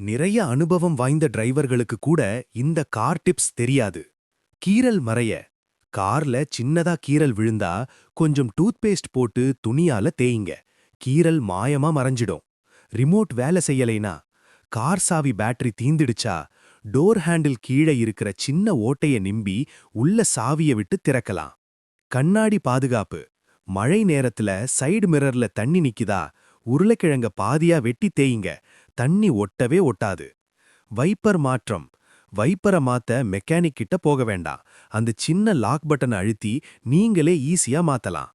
நிறைய அனுபவம் வாய்ந்த டிரைவர்களுக்கு கூட இந்த கார் டிப்ஸ் தெரியாது. கீறல் மறைய கார்ல சின்னதா கீறல் விழுந்தா கொஞ்சம் டூத்பேஸ்ட் போட்டு துணியால தேயுங்க. கீறல் மாயமா மறைஞ்சிடும். ரிமோட் வேலை செய்யலைனா கார் சாவி பேட்டரி தீந்திடுச்சா டோர் ஹேண்டில் கீழே இருக்கிற சின்ன ஓட்டைய நிம்பி உள்ள சாவிய விட்டு திறக்கலாம். கண்ணாடி பாதுகாப்பு மழை நேரத்துல சைடு மிரர்ல தண்ணி நிக்குதா உருளைக்கிழங்க பாதியா வெட்டி தேயுங்க. தண்ணி ஒட்டவே ஒட்டாது. வைப்பர் மாற்றம். வைப்பரை மாத்த மெக்கானிக் கிட்ட போக வேண்டாம். அந்த சின்ன லாக் பட்டனை அழுத்தி நீங்களே ஈஸியா மாத்தலாம்.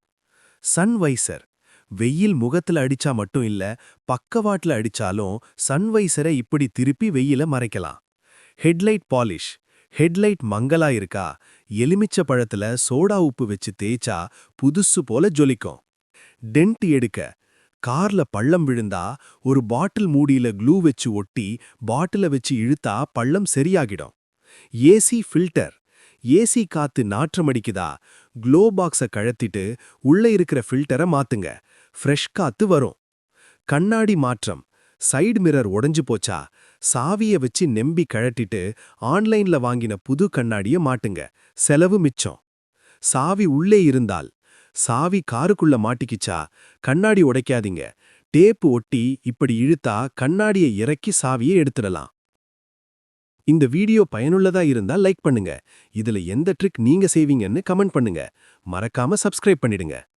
சன்வைசர் வெயில் முகத்துல அடிச்சா மட்டும் இல்ல பக்கவாட்ல அடிச்சாலும் சன்வைசரை இப்படி திருப்பி வெயில மறைக்கலாம். ஹெட்லைட் பாலிஷ் ஹெட்லைட் மங்கலா இருக்கா? எலுமிச்ச பழத்துல சோடா உப்பு வச்சு தேய்ச்சா புதுசு போல ஜொலிக்கும். டென்ட் எடுக்க. கார்ல பள்ளம் விழுந்தா ஒரு பாட்டில் மூடியில க்ளூ வச்சு ஒட்டி பாட்டில வச்சு இழுத்தா பள்ளம் சரியாகிடும். AC filter. ஏசி காத்து நாற்றமடிக்குதா க்ளோ பாக்ஸ கழத்திட்டு உள்ள இருக்கிற ஃபில்டரை மாத்துங்க. ஃப்ரெஷ் காத்து வரும். கண்ணாடி மாற்றம். சைடு மிரர் உடைஞ்சு போச்சா? சாவிய வச்சு நெம்பி கழட்டிட்டு ஆன்லைன்ல வாங்கின புது கண்ணாடிய மாட்டுங்க. செலவு மிச்சம். சாவி உள்ளே இருந்தால் சாவி காருக்குள்ள மாட்டிக்கிச்சா? கண்ணாடி உடைக்காதீங்க. டேப்பு ஒட்டி இப்படி இழுத்தா கண்ணாடியை இறக்கி சாவியை எடுத்துடலாம். இந்த வீடியோ பயனுள்ளதா இருந்தா லைக் பண்ணுங்க. இதுல எந்த ட்ரிக் நீங்க செய்வீங்கன்னு கமெண்ட் பண்ணுங்க. மறக்காம சப்ஸ்கிரைப் பண்ணிடுங்க.